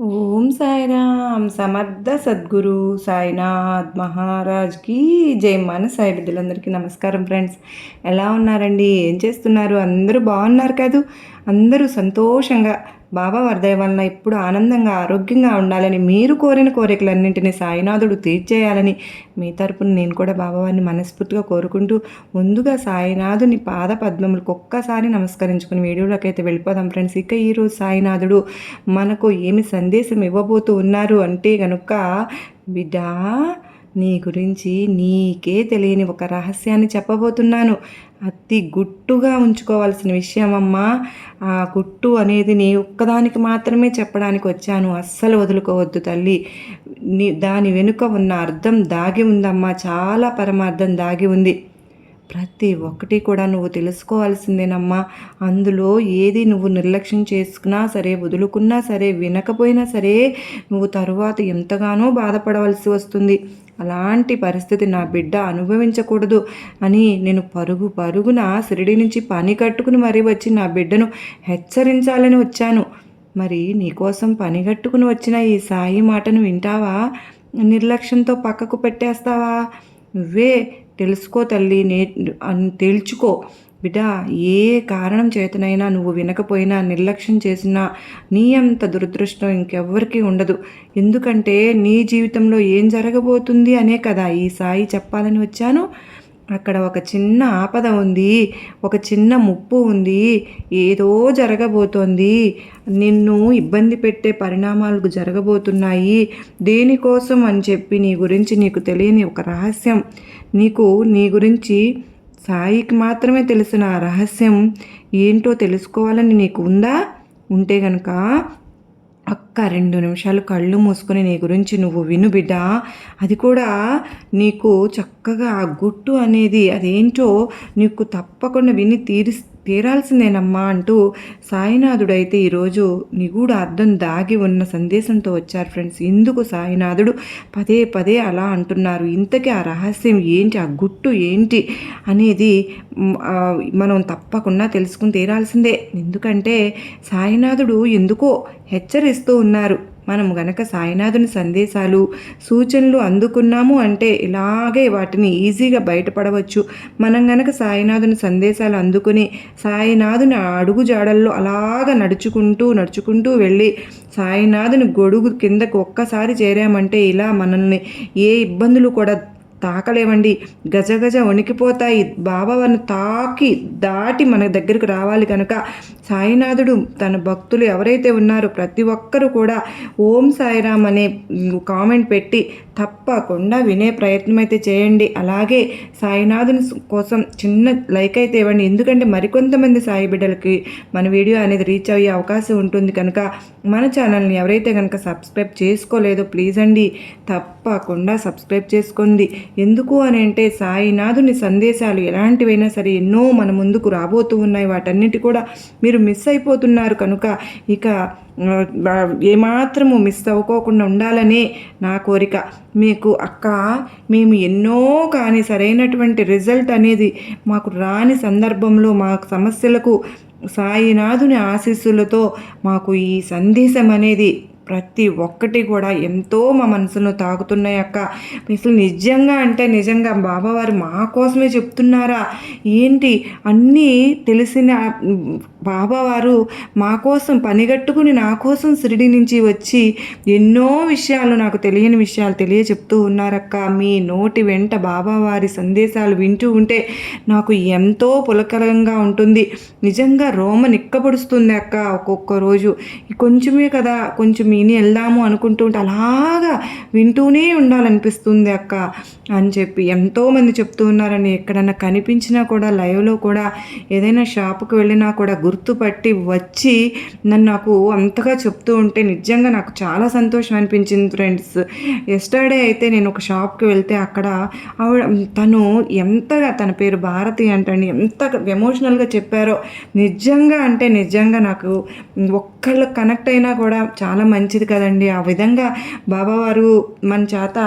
ఓం సాయిరామ్ సమర్థ సద్గురు సాయినాథ్ మహారాజ్కి జై మన సాయి బిడ్డలందరికీ నమస్కారం ఫ్రెండ్స్. ఎలా ఉన్నారండి? ఏం చేస్తున్నారు? అందరూ బాగున్నారు కాదు? అందరూ సంతోషంగా బాబా వర్ధయ వలన ఇప్పుడు ఆనందంగా ఆరోగ్యంగా ఉండాలని మీరు కోరిన కోరికలన్నింటినీ సాయినాథుడు తీర్చేయాలని మీ తరపున నేను కూడా బాబావారిని మనస్ఫూర్తిగా కోరుకుంటూ ముందుగా సాయినాథుని పాద పద్మములకు ఒక్కసారి నమస్కరించుకుని వీడియోలోకి అయితే వెళ్ళిపోదాం ఫ్రెండ్స్. ఇక ఈరోజు సాయినాథుడు మనకు ఏమి సందేశం ఇవ్వబోతూ ఉన్నారు అంటే కనుక బిడ్డా నీ గురించి నీకే తెలియని ఒక రహస్యాన్ని చెప్పబోతున్నాను. అతి గుట్టుగా ఉంచుకోవాల్సిన విషయం అమ్మా ఆ గుట్టు అనేది నీ ఒక్కదానికి మాత్రమే చెప్పడానికి వచ్చాను. అస్సలు వదులుకోవద్దు తల్లి. నీ దాని వెనుక ఉన్న అర్థం దాగి ఉందమ్మా. చాలా పరమార్థం దాగి ఉంది. ప్రతి ఒక్కటి కూడా నువ్వు తెలుసుకోవాల్సిందేనమ్మా. అందులో ఏది నువ్వు నిర్లక్ష్యం చేసుకున్నా సరే వదులుకున్నా సరే వినకపోయినా సరే నువ్వు తరువాత ఎంతగానో బాధపడవలసి వస్తుంది. అలాంటి పరిస్థితి నా బిడ్డ అనుభవించకూడదు అని నేను పరుగు పరుగున సిరిడి నుంచి పని కట్టుకుని మరీ వచ్చి నా బిడ్డను హెచ్చరించాలని వచ్చాను. మరి నీకోసం పని కట్టుకుని వచ్చిన ఈ సాయి మాటను వింటావా? నిర్లక్ష్యంతో పక్కకు పెట్టేస్తావా? నువ్వే తెలుసుకో తల్లి నే తేల్చుకో. బిడ్డా ఏ కారణం చేతనైనా నువ్వు వినకపోయినా నిర్లక్ష్యం చేసినా నీ అంత దురదృష్టం ఇంకెవ్వరికీ ఉండదు. ఎందుకంటే నీ జీవితంలో ఏం జరగబోతుంది అనే కదా ఈ సాయి చెప్పాలని వచ్చాను. అక్కడ ఒక చిన్న ఆపద ఉంది ఒక చిన్న ముప్పు ఉంది ఏదో జరగబోతోంది. నిన్ను ఇబ్బంది పెట్టే పరిణామాలు జరగబోతున్నాయి. దేనికోసం అని చెప్పి నీ గురించి నీకు తెలియని ఒక రహస్యం. నీకు నీ గురించి సాయికి మాత్రమే తెలిసిన ఆ రహస్యం ఏంటో తెలుసుకోవాలని నీకు ఉందా? ఉంటే గనక ఒక్క రెండు నిమిషాలు కళ్ళు మూసుకొని నీ గురించి నువ్వు విను బిడ్డ. అది కూడా నీకు చక్కగా ఆ గుట్టు అనేది అదేంటో నీకు తప్పకుండా విని తీరి తీరాల్సిందేనమ్మా అంటూ సాయినాథుడైతే ఈరోజు నిగూఢ అర్థం దాగి ఉన్న సందేశంతో వచ్చారు ఫ్రెండ్స్. ఎందుకు సాయినాథుడు? పదే పదే అలా అంటున్నారు. ఇంతకీ ఆ రహస్యం ఏంటి? ఆ గుట్టు ఏంటి? అనేది మనం తప్పకుండా తెలుసుకుని తీరాల్సిందే. ఎందుకంటే సాయినాథుడు ఎందుకో హెచ్చరిస్తూ ఉన్నారు. మనం గనక సాయినాథుని సందేశాలు సూచనలు అందుకున్నాము అంటే ఇలాగే వాటిని ఈజీగా బయటపడవచ్చు. మనం గనక సాయినాథుని సందేశాలు అందుకుని సాయినాథుని అడుగు జాడల్లో అలాగ నడుచుకుంటూ నడుచుకుంటూ వెళ్ళి సాయినాథుని గొడుగు కిందకు ఒక్కసారి చేరామంటే ఇలా మనల్ని ఏ ఇబ్బందులు కూడా తాకలేవండి. గజగజ వణికిపోతాయి. బాబావారిని తాకి దాటి మన దగ్గరకు రావాలి కనుక సాయినాథుడు తన భక్తులు ఎవరైతే ఉన్నారో ప్రతి ఒక్కరూ కూడా ఓం సాయిరామ్ అనే కామెంట్ పెట్టి తప్పకుండా వినే ప్రయత్నం అయితే చేయండి. అలాగే సాయినాథుని కోసం చిన్న లైక్ అయితే ఇవ్వండి. ఎందుకంటే మరికొంతమంది సాయి బిడ్డలకి మన వీడియో అనేది రీచ్ అయ్యే అవకాశం ఉంటుంది కనుక మన ఛానల్ని ఎవరైతే కనుక సబ్స్క్రైబ్ చేసుకోలేదో ప్లీజ్ అండి. తప్పకుండా సబ్స్క్రైబ్ చేసుకోండి. ఎందుకు అని అంటే సాయినాథుని సందేశాలు ఎలాంటివైనా సరే ఎన్నో మన ముందుకు రాబోతూ ఉన్నాయి. వాటన్నిటి కూడా మీరు మిస్ అయిపోతున్నారు కనుక ఇక ఏమాత్రము మిస్ అవ్వకోకుండా ఉండాలనే నా కోరిక. మీకు అక్క మేము ఎన్నో కానీ సరైనటువంటి రిజల్ట్ అనేది మాకు రాని సందర్భంలో మా సమస్యలకు సాయినాథుని ఆశీస్సులతో మాకు ఈ సందేశం అనేది ప్రతి ఒక్కటి కూడా ఎంతో మా మనసును తాకుతున్నాయి అక్క. అసలు నిజంగా అంటే నిజంగా బాబావారు మా కోసమే చెప్తున్నారా? ఏంటి? అన్నీ తెలిసిన బాబావారు మా కోసం పనిగట్టుకుని నా కోసం సిరిడి నుంచి వచ్చి ఎన్నో విషయాలు నాకు తెలియని విషయాలు తెలియ చెప్తూ ఉన్నారక్క. మీ నోటి వెంట బాబావారి సందేశాలు వింటూ ఉంటే నాకు ఎంతో పులకరంగా ఉంటుంది. నిజంగా రోమ నిక్కపడుస్తుంది అక్క ఒక్కొక్క రోజు. కొంచెమే కదా కొంచెం విని వెళ్దాము అనుకుంటూ ఉంటే అలాగా వింటూనే ఉండాలనిపిస్తుంది అక్క అని చెప్పి ఎంతోమంది చెప్తూ ఉన్నారని ఎక్కడన్నా కనిపించినా కూడా లైవ్లో కూడా ఏదైనా షాపుకి వెళ్ళినా కూడా గుర్తుపట్టి వచ్చి నన్ను నాకు అంతగా చెప్తూ ఉంటే నిజంగా నాకు చాలా సంతోషం అనిపించింది ఫ్రెండ్స్. ఎస్టర్డే అయితే నేను ఒక షాప్కి వెళ్తే అక్కడ ఆవిడ తను ఎంతగా తన పేరు భారతి అంటండి ఎంత ఎమోషనల్గా చెప్పారో నిజంగా అంటే నిజంగా నాకు ఒక్కళ్ళు కనెక్ట్ అయినా కూడా చాలా మంచిది కదండి. ఆ విధంగా బాబావారు మన చేత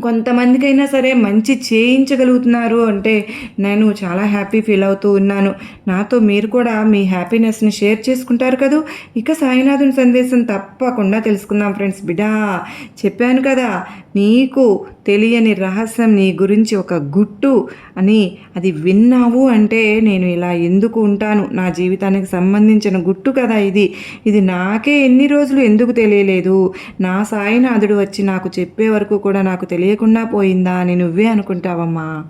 కొంతమందికైనా సరే మంచి చేయించగలుగుతున్నారు అంటే నేను చాలా హ్యాపీ ఫీల్ అవుతూ ఉన్నాను. నాతో మీరు కూడా మీ హ్యాపీనెస్ని షేర్ చేసుకుంటారు కదూ? ఇక సాయినాథుని సందేశం తప్పకుండా తెలుసుకుందాం ఫ్రెండ్స్. బిడా చెప్పాను కదా నీకు తెలియని రహస్యం నీ గురించి ఒక గుట్టు అని అది విన్నావు అంటే నేను ఇలా ఎందుకు ఉంటాను? నా జీవితానికి సంబంధించిన గుట్టు కదా ఇది. ఇది నాకే ఎన్ని రోజులు ఎందుకు తెలియలేదు? నా సాయినాథుడు వచ్చి నాకు చెప్పే వరకు కూడా నాకు తెలియకుండా పోయిందా అని నువ్వే అనుకుంటావమ్మా.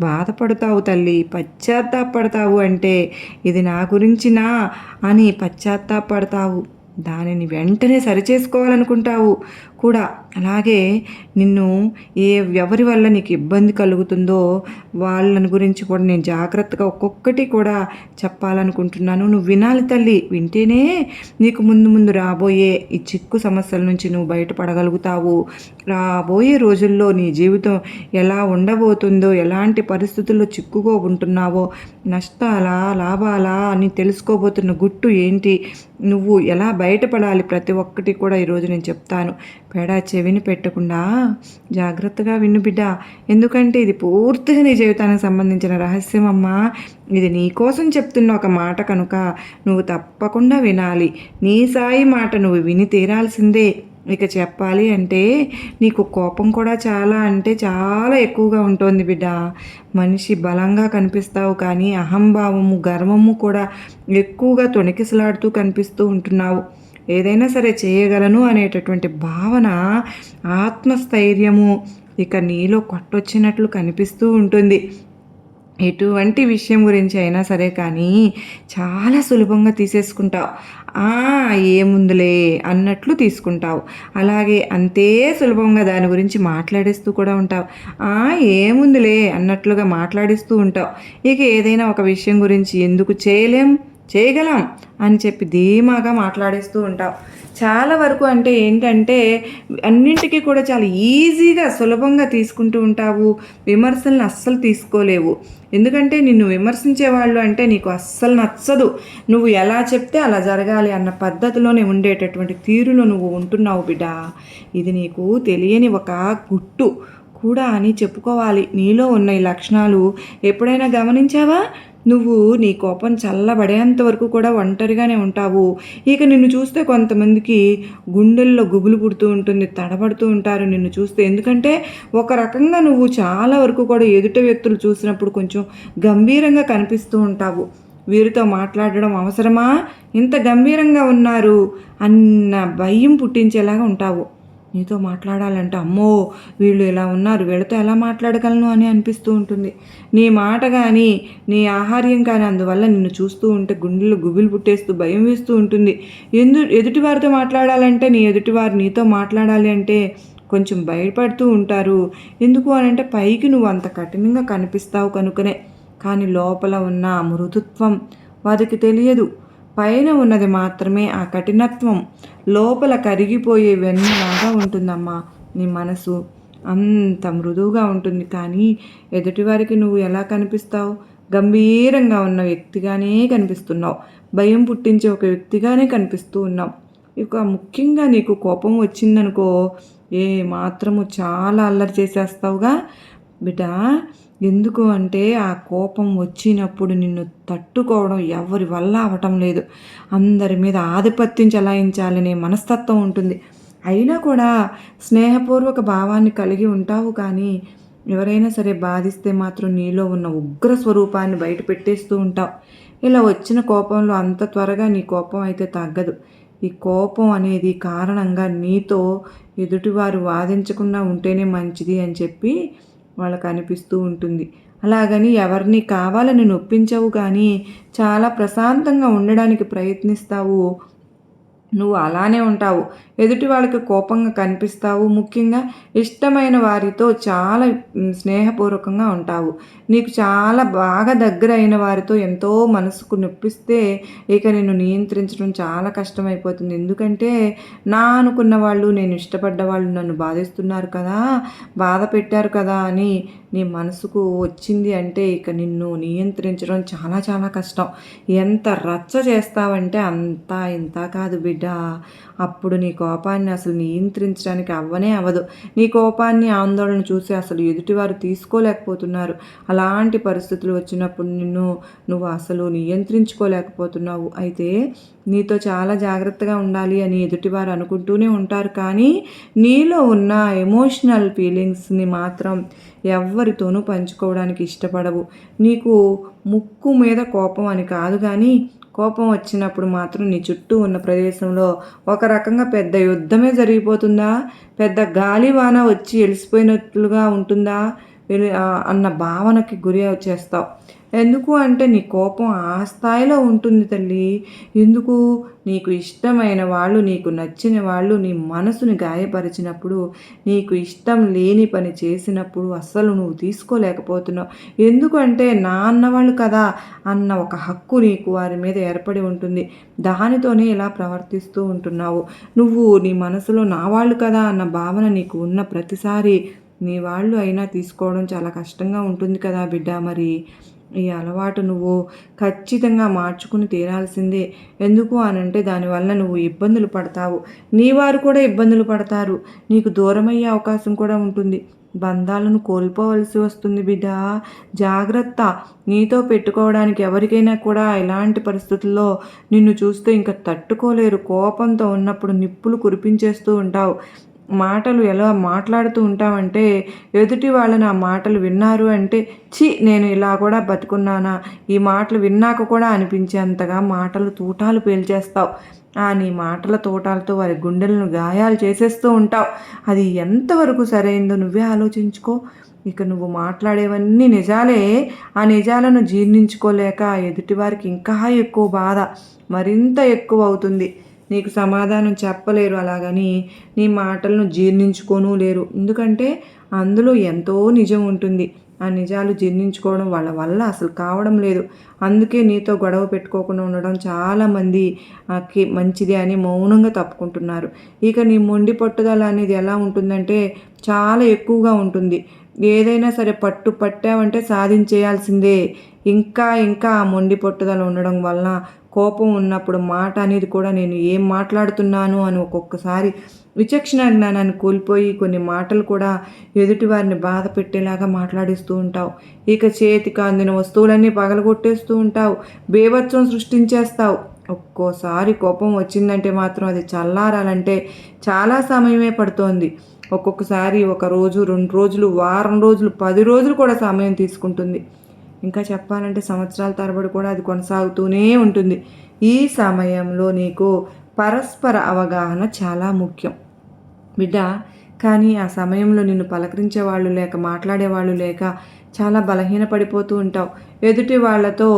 బాధపడతావు తల్లి. పశ్చాత్తాపడతావు అంటే ఇది నా గురించినా అని పశ్చాత్తాపడతావు. దానిని వెంటనే సరిచేసుకోవాలనుకుంటావు. కూడా. అలాగే నిన్ను ఏ ఎవరి వల్ల నీకు ఇబ్బంది కలుగుతుందో వాళ్ళని గురించి కూడా నేను జాగ్రత్తగా ఒక్కొక్కటి కూడా చెప్పాలనుకుంటున్నాను. నువ్వు వినాలి తల్లి వింటేనే నీకు ముందు ముందు రాబోయే ఈ చిక్కు సమస్యల నుంచి నువ్వు బయటపడగలుగుతావు. రాబోయే రోజుల్లో నీ జీవితం ఎలా ఉండబోతుందో ఎలాంటి పరిస్థితుల్లో చిక్కుకో ఉంటున్నావో నష్టాలా లాభాలా అని తెలుసుకోబోతున్న గుట్టు ఏంటి? నువ్వు ఎలా బయటపడాలి? ప్రతి ఒక్కటి కూడా ఈరోజు నేను చెప్తాను. పేడా చెవిని పెట్టకుండా జాగ్రత్తగా విను బిడ్డ. ఎందుకంటే ఇది పూర్తిగా నీ జీవితానికి సంబంధించిన రహస్యం అమ్మా. ఇది నీ కోసం చెప్తున్న ఒక మాట కనుక నువ్వు తప్పకుండా వినాలి. నీ సాయి మాట నువ్వు విని తీరాల్సిందే. ఇక చెప్పాలి అంటే నీకు కోపం కూడా చాలా అంటే చాలా ఎక్కువగా ఉంటుంది బిడ్డ. మనిషి బలంగా కనిపిస్తావు కానీ అహంభావము గర్వము కూడా ఎక్కువగా తొణికిసలాడుతూ కనిపిస్తూ ఉంటున్నావు. ఏదైనా సరే చేయగలను అనేటటువంటి భావన ఆత్మస్థైర్యము ఇక నీలో కొట్టొచ్చినట్లు కనిపిస్తూ ఉంటుంది. ఎటువంటి విషయం గురించి అయినా సరే కానీ చాలా సులభంగా తీసేసుకుంటావు. ఏముందులే అన్నట్లు తీసుకుంటావు. అలాగే అంతే సులభంగా దాని గురించి మాట్లాడేస్తూ కూడా ఉంటావు. ఏముందులే అన్నట్లుగా మాట్లాడిస్తూ ఉంటావు. ఇక ఏదైనా ఒక విషయం గురించి ఎందుకు చేయలేం? చేయగలం అని చెప్పి ధీమాగా మాట్లాడేస్తూ ఉంటావు. చాలా వరకు అంటే ఏంటంటే అన్నింటికీ కూడా చాలా ఈజీగా సులభంగా తీసుకుంటూ ఉంటావు. విమర్శలను అస్సలు తీసుకోలేవు. ఎందుకంటే నిన్ను విమర్శించే వాళ్ళు అంటే నీకు అస్సలు నచ్చదు. నువ్వు ఎలా చెప్తే అలా జరగాలి అన్న పద్ధతిలోనే ఉండేటటువంటి తీరులో నువ్వు ఉంటున్నావు బిడ్డ. ఇది నీకు తెలియని ఒక గుట్టు కూడా అని చెప్పుకోవాలి. నీలో ఉన్న ఈ లక్షణాలు ఎప్పుడైనా గమనించావా? నువ్వు నీ కోపం చల్లబడేంత వరకు కూడా ఒంటరిగానే ఉంటావు. ఇక నిన్ను చూస్తే కొంతమందికి గుండెల్లో గుబులు పుడుతూ ఉంటుంది తడబడుతూ ఉంటారు నిన్ను చూస్తే. ఎందుకంటే ఒక రకంగా నువ్వు చాలా వరకు కూడా ఎదుట వ్యక్తులు చూసినప్పుడు కొంచెం గంభీరంగా కనిపిస్తూ ఉంటావు. వీరితో మాట్లాడడం అవసరమా? ఇంత గంభీరంగా ఉన్నారు అన్న భయం పుట్టించేలాగా ఉంటావు. నీతో మాట్లాడాలంటే అమ్మో వీళ్ళు ఇలా ఉన్నారు వీళ్ళతో ఎలా మాట్లాడగలను అని అనిపిస్తూ ఉంటుంది. నీ మాట కానీ నీ ఆహార్యం కానీ అందువల్ల నిన్ను చూస్తూ ఉంటే గుండెలు గుబిలు పుట్టేస్తూ భయం వేస్తూ ఉంటుంది. ఎందు ఎదుటివారితో మాట్లాడాలంటే నీ ఎదుటివారు నీతో మాట్లాడాలి అంటే కొంచెం భయపడుతూ ఉంటారు. ఎందుకు అని అంటే పైకి నువ్వు అంత కఠినంగా కనిపిస్తావు కనుకనే. కానీ లోపల ఉన్న మృదుత్వం వారికి తెలియదు. పైన ఉన్నది మాత్రమే ఆ కఠినత్వం. లోపల కరిగిపోయే వెన్నలాగా ఉంటుందమ్మా నీ మనసు. అంత మృదువుగా ఉంటుంది. కానీ ఎదుటివారికి నువ్వు ఎలా కనిపిస్తావు? గంభీరంగా ఉన్న వ్యక్తిగానే కనిపిస్తున్నావు. భయం పుట్టించే ఒక వ్యక్తిగానే కనిపిస్తూ ఉన్నావు. ఇక ముఖ్యంగా నీకు కోపం వచ్చిందనుకో ఏ మాత్రము చాలా అల్లరి చేసేస్తావుగా? బిడ్డ ఎందుకు అంటే ఆ కోపం వచ్చినప్పుడు నిన్ను తట్టుకోవడం ఎవరి వల్ల అవటం లేదు. అందరి మీద ఆధిపత్యం చెలాయించాలనే మనస్తత్వం ఉంటుంది. అయినా కూడా స్నేహపూర్వక భావాన్ని కలిగి ఉంటావు కానీ ఎవరైనా సరే బాధిస్తే మాత్రం నీలో ఉన్న ఉగ్ర స్వరూపాన్ని బయట పెట్టేస్తూ ఉంటావు. ఇలా వచ్చిన కోపంలో అంత త్వరగా నీ కోపం అయితే తగ్గదు. ఈ కోపం అనేది కారణంగా నీతో ఎదుటివారు వాదించకుండా ఉంటేనే మంచిది అని చెప్పి వాళ్ళకు అనిపిస్తూ ఉంటుంది. అలాగని ఎవరిని కావాలని నొప్పించవు కానీ చాలా ప్రశాంతంగా ఉండడానికి ప్రయత్నిస్తావు. నువ్వు అలానే ఉంటావు. ఎదుటి వాళ్ళకి కోపంగా కనిపిస్తావు. ముఖ్యంగా ఇష్టమైన వారితో చాలా స్నేహపూర్వకంగా ఉంటావు. నీకు చాలా బాగా దగ్గర అయిన వారితో ఎంతో మనసుకు నొప్పిస్తే ఇక నేను నియంత్రించడం చాలా కష్టమైపోతుంది. ఎందుకంటే నా అనుకున్న వాళ్ళు నేను ఇష్టపడ్డ వాళ్ళు నన్ను బాధిస్తున్నారు కదా బాధ పెట్టారు కదా అని నీ మనసుకు వచ్చింది అంటే ఇక నిన్ను నియంత్రించడం చాలా చాలా కష్టం. ఎంత రచ్చ చేస్తావంటే అంతా ఇంత కాదు బిడ్డ. బిడ్డ అప్పుడు నీ కోపాన్ని అసలు నియంత్రించడానికి అవ్వనే అవ్వదు. నీ కోపాన్ని ఆందోళన చూసి అసలు ఎదుటివారు తీసుకోలేకపోతున్నారు. అలాంటి పరిస్థితులు వచ్చినప్పుడు నిన్ను నువ్వు అసలు నియంత్రించుకోలేకపోతున్నావు. అయితే నీతో చాలా జాగ్రత్తగా ఉండాలి అని ఎదుటివారు అనుకుంటూనే ఉంటారు. కానీ నీలో ఉన్న ఎమోషనల్ ఫీలింగ్స్ని మాత్రం ఎవరితోనూ పంచుకోవడానికి ఇష్టపడవు. నీకు ముక్కు మీద కోపం అని కాదు కానీ కోపం వచ్చినప్పుడు మాత్రం నీ చుట్టూ ఉన్న ప్రదేశంలో ఒక రకంగా పెద్ద యుద్ధమే జరిగిపోతుందా? పెద్ద గాలివాన వచ్చి ఎలిసిపోయినట్లుగా ఉంటుందా? అన్న భావనకి గురి చేస్తావు. ఎందుకు అంటే నీ కోపం ఆ స్థాయిలో ఉంటుంది తల్లి. ఎందుకు? నీకు ఇష్టమైన వాళ్ళు నీకు నచ్చిన వాళ్ళు నీ మనసుని గాయపరిచినప్పుడు నీకు ఇష్టం లేని పని చేసినప్పుడు అస్సలు నువ్వు తీసుకోలేకపోతున్నావు. ఎందుకంటే నా అన్నవాళ్ళు కదా అన్న ఒక హక్కు నీకు వారి మీద ఏర్పడి ఉంటుంది. దానితోనే ఇలా ప్రవర్తిస్తూ ఉంటున్నావు. నువ్వు నీ మనసులో నా వాళ్ళు కదా అన్న భావన నీకు ఉన్న ప్రతిసారి నీ వాళ్ళు అయినా తీసుకోవడం చాలా కష్టంగా ఉంటుంది కదా బిడ్డ మరి. ఈ అలవాటు నువ్వు ఖచ్చితంగా మార్చుకుని తీరాల్సిందే. ఎందుకు అనంటే దానివల్ల నువ్వు ఇబ్బందులు పడతావు. నీ వారు కూడా ఇబ్బందులు పడతారు. నీకు దూరమయ్యే అవకాశం కూడా ఉంటుంది. బంధాలను కోల్పోవలసి వస్తుంది బిడ్డ. జాగ్రత్త. నీతో పెట్టుకోవడానికి ఎవరికైనా కూడా ఇలాంటి పరిస్థితుల్లో నిన్ను చూస్తే ఇంకా తట్టుకోలేరు. కోపంతో ఉన్నప్పుడు నిప్పులు కురిపించేస్తూ ఉంటావు. మాటలు ఎలా మాట్లాడుతూ ఉంటామంటే ఎదుటి వాళ్ళని ఆ మాటలు విన్నారు అంటే చి నేను ఇలా కూడా బతుకున్నానా? ఈ మాటలు విన్నాక కూడా అనిపించేంతగా మాటలు తూటాలు పేల్చేస్తావు. ఆ నీ మాటల తోటాలతో వారి గుండెలను గాయాలు చేసేస్తూ ఉంటావు. అది ఎంతవరకు సరైందో నువ్వే ఆలోచించుకో. ఇక నువ్వు మాట్లాడేవన్నీ నిజాలే. ఆ నిజాలను జీర్ణించుకోలేక ఎదుటివారికి ఇంకా ఎక్కువ బాధ మరింత ఎక్కువ అవుతుంది. నీకు సమాధానం చెప్పలేరు అలాగని నీ మాటలను జీర్ణించుకోను లేరు. ఎందుకంటే అందులో ఎంతో నిజం ఉంటుంది. ఆ నిజాలు జీర్ణించుకోవడం వాళ్ళ వల్ల అసలు కావడం లేదు. అందుకే నీతో గొడవ పెట్టుకోకుండా ఉండడం చాలామంది మంచిది అని మౌనంగా తప్పుకుంటున్నారు. ఇక నీ మొండి పట్టుదల అనేది ఎలా ఉంటుందంటే చాలా ఎక్కువగా ఉంటుంది. ఏదైనా సరే పట్టు పట్టావంటే సాధించేయాల్సిందే. ఇంకా ఇంకా ఆ మొండి పట్టుదల ఉండడం వలన కోపం ఉన్నప్పుడు మాట అనేది కూడా నేను ఏం మాట్లాడుతున్నాను అని ఒక్కొక్కసారి విచక్షణ జ్ఞానాన్ని కోల్పోయి కొన్ని మాటలు కూడా ఎదుటి వారిని బాధ పెట్టేలాగా మాట్లాడిస్తూ ఉంటావు. ఇక చేతికి అందిన వస్తువులన్నీ పగలగొట్టేస్తూ ఉంటావు. బేభత్సం సృష్టించేస్తావు. ఒక్కోసారి కోపం వచ్చిందంటే మాత్రం అది చల్లారాలంటే చాలా సమయమే పడుతోంది. ఒక్కొక్కసారి ఒక రోజు రెండు రోజులు వారం రోజులు పది రోజులు కూడా సమయం తీసుకుంటుంది. ఇంకా చెప్పాలంటే సంవత్సరాల తరబడి కూడా అది కొనసాగుతూనే ఉంటుంది. ఈ సమయంలో నీకు పరస్పర అవగాహన చాలా ముఖ్యం. బిడ్డ కానీ ఆ సమయంలో నిన్ను పలకరించే వాళ్ళు లేక మాట్లాడేవాళ్ళు లేక చాలా బలహీనపడిపోతూ ఉంటావు. ఎదుటి వాళ్ళతో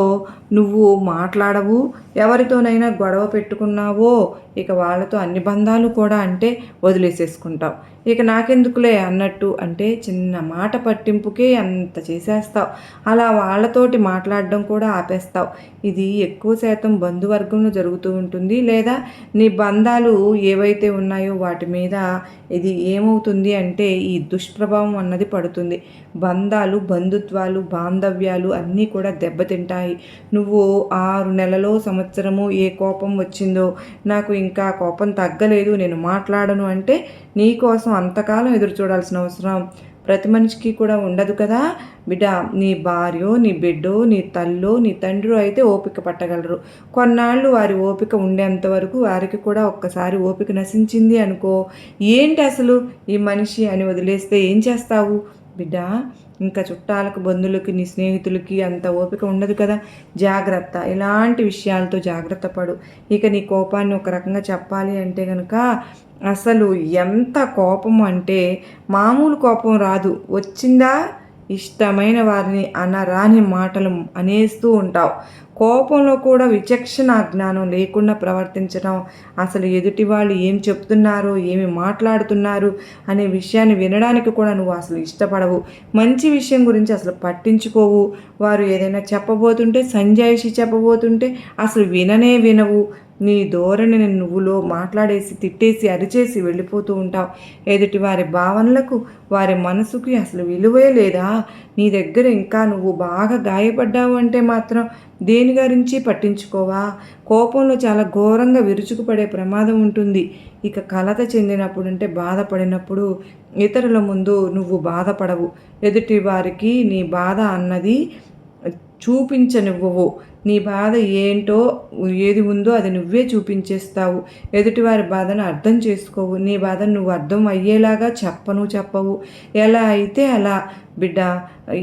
నువ్వు మాట్లాడవు ఎవరితోనైనా గొడవ పెట్టుకున్నావో ఇక వాళ్ళతో అన్ని బంధాలు కూడా అంటే వదిలేసేసుకుంటావు. ఇక నాకెందుకులే అన్నట్టు అంటే చిన్న మాట పట్టింపుకే అంత చేసేస్తావు. అలా వాళ్ళతోటి మాట్లాడడం కూడా ఆపేస్తావు. ఇది ఎక్కువ శాతం బంధువర్గంలో జరుగుతూ ఉంటుంది. లేదా నీ బంధాలు ఏవైతే ఉన్నాయో వాటి మీద ఇది ఏమవుతుంది అంటే ఈ దుష్ప్రభావం అన్నది పడుతుంది. బంధాలు బంధుత్వాలు బాంధవ్యాలు అన్నీ కూడా దెబ్బతింటాయి. నువ్వు ఆరు నెలలో సంవత్సరము ఏ కోపం వచ్చిందో నాకు ఇంకా కోపం తగ్గలేదు నేను మాట్లాడను అంటే నీ కోసం అంతకాలం ఎదురు చూడాల్సిన అవసరం. ప్రతి మనిషికి కూడా ఉండదు కదా. బిడ్డ నీ భార్యో నీ బిడ్డో నీ తల్లో నీ తండ్రి అయితే ఓపిక పట్టగలరు. కొన్నాళ్ళు వారి ఓపిక ఉండేంత వరకు వారికి కూడా ఒక్కసారి ఓపిక నశించింది అనుకో. ఏంటి అసలు? ఈ మనిషి అని వదిలేస్తే ఏం చేస్తావు? బిడ్డ ఇంకా చుట్టాలకు బంధువులకి నీ స్నేహితులకి అంత ఓపిక ఉండదు కదా. జాగ్రత్త. ఇలాంటి విషయాలతో జాగ్రత్త పడు. ఇక నీ కోపాన్ని ఒక రకంగా చెప్పాలి అంటే కనుక అసలు ఎంత కోపం అంటే మామూలు కోపం రాదు. వచ్చిందా? ఇష్టమైన వారిని అనరాని మాటలు అనేస్తూ ఉంటావు. కోపంలో కూడా విచక్షణ జ్ఞానం లేకుండా ప్రవర్తించడం అసలు ఎదుటి వాళ్ళు ఏం చెప్తున్నారు ఏమి మాట్లాడుతున్నారు అనే విషయాన్ని వినడానికి కూడా నువ్వు అసలు ఇష్టపడవు. మంచి విషయం గురించి అసలు పట్టించుకోవు. వారు ఏదైనా చెప్పబోతుంటే సంజాయిషి చెప్పబోతుంటే అసలు విననే వినవు. నీ ధోరణిని నువ్వులో మాట్లాడేసి తిట్టేసి అరిచేసి వెళ్ళిపోతూ ఉంటావు. ఎదుటి వారి భావనలకు వారి మనసుకి అసలు విలువే లేదా? నీ దగ్గర ఇంకా నువ్వు బాగా గాయపడ్డావు అంటే మాత్రం దేని గురించి పట్టించుకోవా? కోపంలో చాలా ఘోరంగా విరుచుకుపడే ప్రమాదం ఉంటుంది. ఇక కలత చెందినప్పుడు అంటే బాధపడినప్పుడు ఇతరుల ముందు నువ్వు బాధపడవు. ఎదుటి వారికి నీ బాధ అన్నది చూపించనివ్వవు. నీ బాధ ఏంటో ఏది ఉందో అది నువ్వే చూపించేస్తావు. ఎదుటివారి బాధను అర్థం చేసుకోవు. నీ బాధను నువ్వు అర్థం అయ్యేలాగా చెప్పను చెప్పవు. ఎలా అయితే అలా బిడ్డ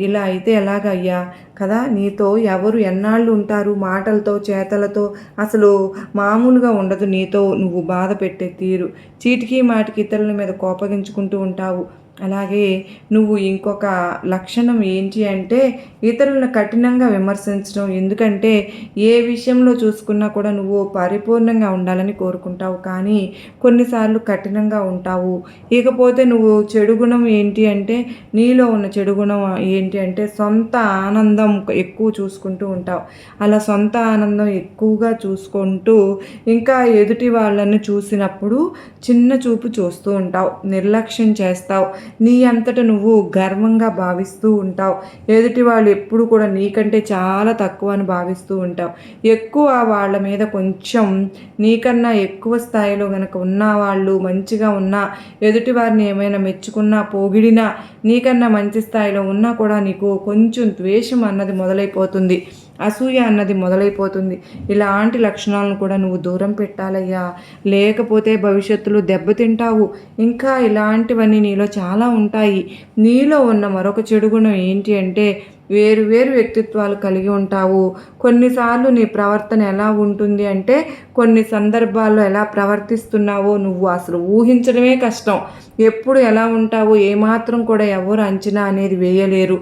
ఇలా అయితే ఎలాగయ్యా? కదా నీతో ఎవరు ఎన్నాళ్ళు ఉంటారు? మాటలతో చేతలతో అసలు మామూలుగా ఉండదు నీతో నువ్వు బాధ పెట్టే తీరు. చీటికి మాటికి ఇతరుల మీద కోపగించుకుంటూ ఉంటావు. అలాగే నువ్వు ఇంకొక లక్షణం ఏంటి అంటే ఇతరులను కఠినంగా విమర్శించడం. ఎందుకంటే ఏ విషయంలో చూసుకున్నా కూడా నువ్వు పరిపూర్ణంగా ఉండాలని కోరుకుంటావు. కానీ కొన్నిసార్లు కఠినంగా ఉంటావు. ఇకపోతే నువ్వు చెడు గుణం ఏంటి అంటే నీలో ఉన్న చెడు గుణం ఏంటి అంటే సొంత ఆనందం ఎక్కువ చూసుకుంటూ ఉంటావు. అలా సొంత ఆనందం ఎక్కువగా చూసుకుంటూ ఇంకా ఎదుటి వాళ్ళని చూసినప్పుడు చిన్న చూపు చూస్తూ ఉంటావు. నిర్లక్ష్యం చేస్తావు. నీ అంతట నువ్వు గర్వంగా భావిస్తూ ఉంటావు. ఎదుటి వాళ్ళు ఎప్పుడు కూడా నీకంటే చాలా తక్కువ అని భావిస్తూ ఉంటావు. ఎక్కువ వాళ్ళ మీద కొంచెం నీకన్నా ఎక్కువ స్థాయిలో కనుక ఉన్న వాళ్ళు మంచిగా ఉన్నా ఎదుటి వారిని ఏమైనా మెచ్చుకున్నా పోగిడినా నీకన్నా మంచి స్థాయిలో ఉన్నా కూడా నీకు కొంచెం ద్వేషం అన్నది మొదలైపోతుంది. అసూయ అన్నది మొదలైపోతుంది. ఇలాంటి లక్షణాలను కూడా నువ్వు దూరం పెట్టాలయ్యా. లేకపోతే భవిష్యత్తులో దెబ్బతింటావు ఇంకా ఇలాంటివన్నీ నీలో చాలా ఉంటాయి. నీలో ఉన్న మరొక చెడు గుణం ఏంటి అంటే వేరు వేరు వ్యక్తిత్వాలు కలిగి ఉంటావు. కొన్నిసార్లు నీ ప్రవర్తన ఎలా ఉంటుంది అంటే కొన్ని సందర్భాల్లో ఎలా ప్రవర్తిస్తున్నావో నువ్వు అసలు ఊహించడమే కష్టం. ఎప్పుడు ఎలా ఉంటావో ఏమాత్రం కూడా ఎవరు అంచనా అనేది వేయలేరు.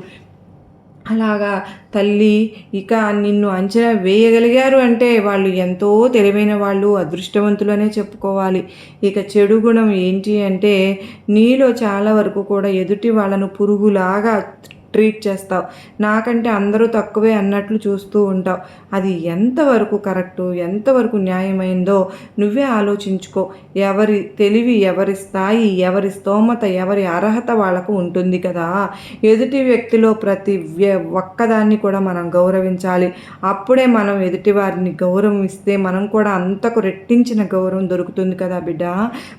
అలాగా తల్లి ఇక నిన్ను అంచనా వేయగలిగారు అంటే వాళ్ళు ఎంతో తెలివైన వాళ్ళు అదృష్టవంతులనే చెప్పుకోవాలి. ఇక చెడు గుణం ఏంటి అంటే నీలో చాలా వరకు కూడా ఎదుటి వాళ్ళను పురుగులాగా ట్రీట్ చేస్తావు. నాకంటే అందరూ తక్కువే అన్నట్లు చూస్తూ ఉంటావు. అది ఎంతవరకు కరెక్టు ఎంతవరకు న్యాయమైందో నువ్వే ఆలోచించుకో. ఎవరి తెలివి ఎవరి స్థాయి ఎవరి స్తోమత ఎవరి అర్హత వాళ్ళకు ఉంటుంది కదా. ఎదుటి వ్యక్తిలో ప్రతి ఒక్కదాన్ని కూడా మనం గౌరవించాలి. అప్పుడే మనం ఎదుటి వారిని గౌరవం ఇస్తే మనం కూడా అంతకు రెట్టించిన గౌరవం దొరుకుతుంది కదా బిడ్డ.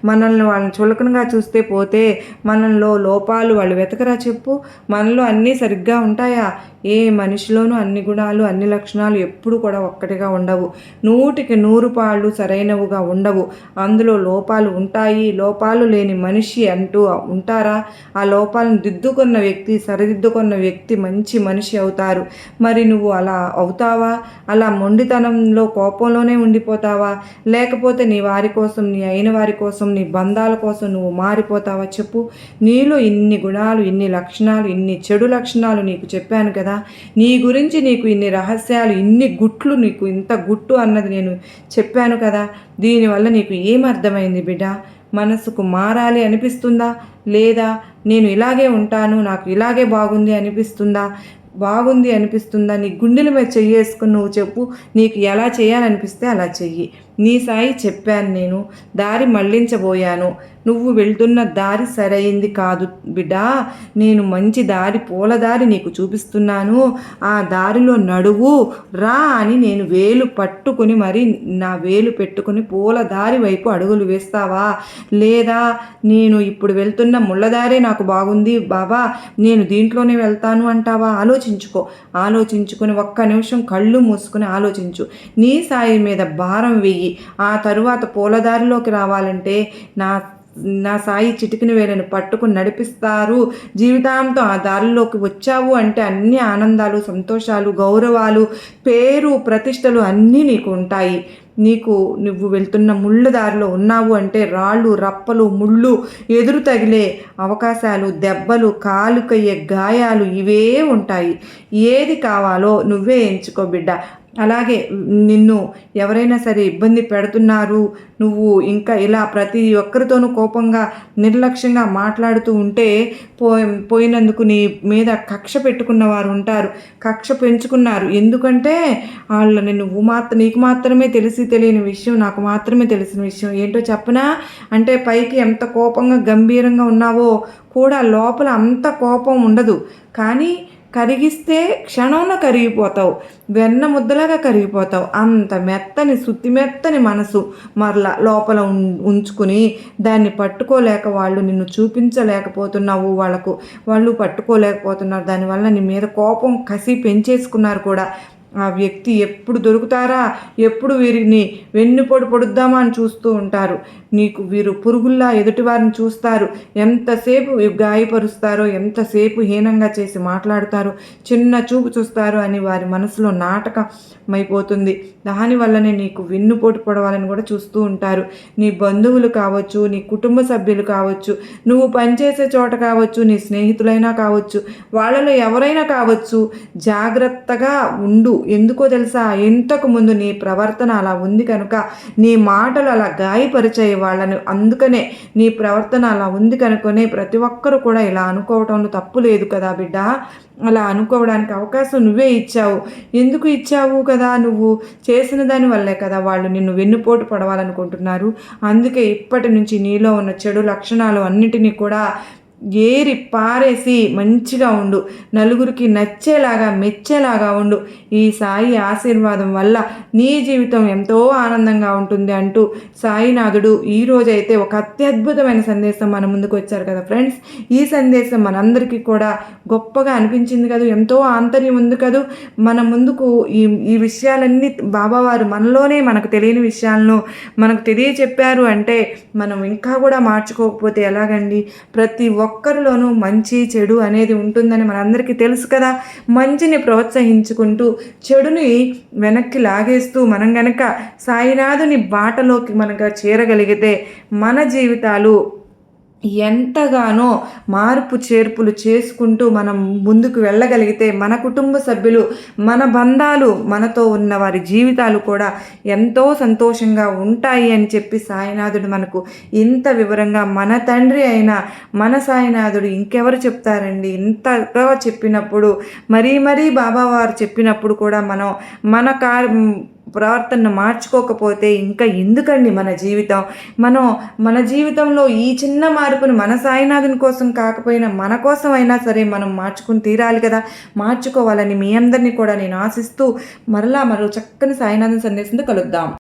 మనల్ని వాళ్ళని చులకనగా చూస్తే పోతే మనలో లోపాలు వాళ్ళు వెతకరా చెప్పు. మనలో అన్ని అన్నీ సరిగ్గా ఉంటాయా? ఏ మనిషిలోనూ అన్ని గుణాలు అన్ని లక్షణాలు ఎప్పుడు కూడా ఒక్కటిగా ఉండవు. నూటికి నూరు పాళ్ళు సరైనవుగా ఉండవు. అందులో లోపాలు ఉంటాయి. లోపాలు లేని మనిషి అంటూ ఉంటారా? ఆ లోపాలను దిద్దుకున్న వ్యక్తి సరిదిద్దుకున్న వ్యక్తి మంచి మనిషి అవుతారు. మరి నువ్వు అలా అవుతావా? అలా మొండితనంలో కోపంలోనే ఉండిపోతావా? లేకపోతే నీ వారి కోసం నీ అయిన వారి కోసం నీ బంధాల కోసం నువ్వు మారిపోతావా? చెప్పు. నీలో ఇన్ని గుణాలు ఇన్ని లక్షణాలు ఇన్ని చెడు లక్షణాలు నీకు చెప్పాను కదా. నీ గురించి నీకు ఇన్ని రహస్యాలు ఇన్ని గుట్లు నీకు ఇంత గుట్టు అన్నది నేను చెప్పాను కదా? దీనివల్ల నీకు ఏమర్థమైంది బిడ్డ? మనసుకు మారాలి అనిపిస్తుందా? లేదా నేను ఇలాగే ఉంటాను నాకు ఇలాగే బాగుంది అనిపిస్తుందా? బాగుంది అనిపిస్తుందా? నీ గుండెల మీద చెయ్యేసుకుని నువ్వు చెప్పు నీకు ఎలా చేయాలనిపిస్తే అలా చెయ్యి. నీ సాయి చెప్పాను నేను దారి మళ్ళించబోయాను. నువ్వు వెళ్తున్న దారి సరైంది కాదు బిడ్డా. నేను మంచి దారి పూలదారి నీకు చూపిస్తున్నాను. ఆ దారిలో నడువు రా అని నేను వేలు పట్టుకుని మరి నా వేలు పెట్టుకుని పూలదారి వైపు అడుగులు వేస్తావా? లేదా నేను ఇప్పుడు వెళ్తున్న ముళ్ళదారే నాకు బాగుంది బాబా నేను దీంట్లోనే వెళ్తాను అంటావా? ఆలోచించుకో. ఆలోచించుకుని ఒక్క నిమిషం కళ్ళు మూసుకుని ఆలోచించు. నీ సాయి మీద భారం వెయ్యి ఆ తరువాత పూలదారిలోకి రావాలంటే నా నా సాయి చిటికిన వేలను పట్టుకుని నడిపిస్తారు. జీవితాంతం ఆ దారిలోకి వచ్చావు అంటే అన్ని ఆనందాలు సంతోషాలు గౌరవాలు పేరు ప్రతిష్టలు అన్నీ నీకు ఉంటాయి. నీకు నువ్వు వెళ్తున్న ముళ్ళు దారిలో ఉన్నావు అంటే రాళ్ళు రప్పలు ముళ్ళు ఎదురు తగిలే అవకాశాలు దెబ్బలు కాలుకయ్యే గాయాలు ఇవే ఉంటాయి. ఏది కావాలో నువ్వే ఎంచుకో బిడ్డ. అలాగే నిన్ను ఎవరైనా సరే ఇబ్బంది పెడుతున్నారు నువ్వు ఇంకా ఇలా ప్రతి ఒక్కరితోనూ కోపంగా నిర్లక్ష్యంగా మాట్లాడుతూ ఉంటే పో పోయినందుకు నీ మీద కక్ష పెట్టుకున్న వారు ఉంటారు. కక్ష పెంచుకున్నారు. ఎందుకంటే వాళ్ళు నువ్వు మాత్రం నీకు మాత్రమే తెలిసి తెలియని విషయం నాకు మాత్రమే తెలిసిన విషయం. ఏంటో చెప్పనా? అంటే పైకి ఎంత కోపంగా గంభీరంగా ఉన్నావో కూడా లోపల అంత కోపం ఉండదు. కానీ కరిగిస్తే క్షణంలో కరిగిపోతావు వెన్న ముద్దలాగా కరిగిపోతావు. అంత మెత్తని సుత్తి మెత్తని మనసు మరలా లోపల ఉంచుకుని దాన్ని పట్టుకోలేక వాళ్ళు నిన్ను చూపించలేకపోతున్నావు వాళ్ళకు వాళ్ళు పట్టుకోలేకపోతున్నారు. దానివల్ల నీ మీద కోపం కసి పెంచేసుకున్నారు కూడా. ఆ వ్యక్తి ఎప్పుడు దొరుకుతారా? ఎప్పుడు వీరిని వెన్నుపోటు పొడుద్దామా అని చూస్తూ ఉంటారు. నీకు వీరు పురుగుల్లా ఎదుటివారిని చూస్తారు. ఎంతసేపు గాయపరుస్తారో ఎంతసేపు హీనంగా చేసి మాట్లాడతారో చిన్న చూపు చూస్తారు అని వారి మనసులో నాటకమైపోతుంది. దానివల్లనే నీకు వెన్నుపోటు పొడవాలని కూడా చూస్తూ ఉంటారు. నీ బంధువులు కావచ్చు నీ కుటుంబ సభ్యులు కావచ్చు నువ్వు పనిచేసే చోట కావచ్చు నీ స్నేహితులైనా కావచ్చు వాళ్ళలో ఎవరైనా కావచ్చు జాగ్రత్తగా ఉండు. ఎందుకో తెలుసా? ఇంతకు ముందు నీ ప్రవర్తన అలా ఉంది కనుక నీ మాటలు అలా గాయపరిచాయి వాళ్ళని. అందుకనే నీ ప్రవర్తన అలా ఉంది కనుకనే ప్రతి ఒక్కరు కూడా ఇలా అనుకోవటంలో తప్పు లేదు కదా బిడ్డ. అలా అనుకోవడానికి అవకాశం నువ్వే ఇచ్చావు. ఎందుకు ఇచ్చావు కదా నువ్వు? చేసిన దాని వల్లే కదా వాళ్ళు నిన్ను వెన్నుపోటు పడవాలనుకుంటున్నారు. అందుకే ఇప్పటి నుంచి నీలో ఉన్న చెడు లక్షణాలు అన్నిటినీ కూడా ఏరి పారేసి మంచిగా ఉండు. నలుగురికి నచ్చేలాగా మెచ్చేలాగా ఉండు. ఈ సాయి ఆశీర్వాదం వల్ల నీ జీవితం ఎంతో ఆనందంగా ఉంటుంది అంటూ సాయినాథుడు ఈరోజైతే ఒక అత్యద్భుతమైన సందేశం మన ముందుకు వచ్చారు కదా ఫ్రెండ్స్. ఈ సందేశం మనందరికీ కూడా గొప్పగా అనిపించింది కదా ఎంతో ఆంతర్యం ఉంది కదా. మన ముందుకు ఈ ఈ విషయాలన్నీ బాబావారు మనలోనే మనకు తెలియని విషయాలను మనకు తెలియచెప్పారు అంటే మనం ఇంకా కూడా మార్చుకోకపోతే ఎలాగండి? ప్రతి ఒక్క ఒక్కరిలోనూ మంచి చెడు అనేది ఉంటుందని మనందరికీ తెలుసు కదా. మంచిని ప్రోత్సహించుకుంటూ చెడుని వెనక్కి లాగేస్తూ మనం గనక సాయినాథుని బాటలోకి మనకు చేరగలిగితే మన జీవితాలు ఎంతగానో మార్పు చేర్పులు చేసుకుంటూ మనం ముందుకు వెళ్ళగలిగితే మన కుటుంబ సభ్యులు మన బంధాలు మనతో ఉన్న వారి జీవితాలు కూడా ఎంతో సంతోషంగా ఉంటాయి అని చెప్పి సాయినాథుడు మనకు ఇంత వివరంగా మన తండ్రి అయిన మన సాయినాథుడు ఇంకెవరు చెప్తారండి? ఇంతగా చెప్పినప్పుడు మరీ మరీ బాబావారు చెప్పినప్పుడు కూడా మనం మన కార్ ప్రవర్తనను మార్చుకోకపోతే ఇంకా ఎందుకండి మన జీవితం? మనం మన జీవితంలో ఈ చిన్న మార్పును మన సాయినాథుని కోసం కాకపోయినా మన కోసం అయినా సరే మనం మార్చుకుని తీరాలి కదా. మార్చుకోవాలని మీ అందరినీ కూడా నేను ఆశిస్తూ మరలా మరో చక్కని సాయినాథన్ సందేశంతో కలుద్దాం.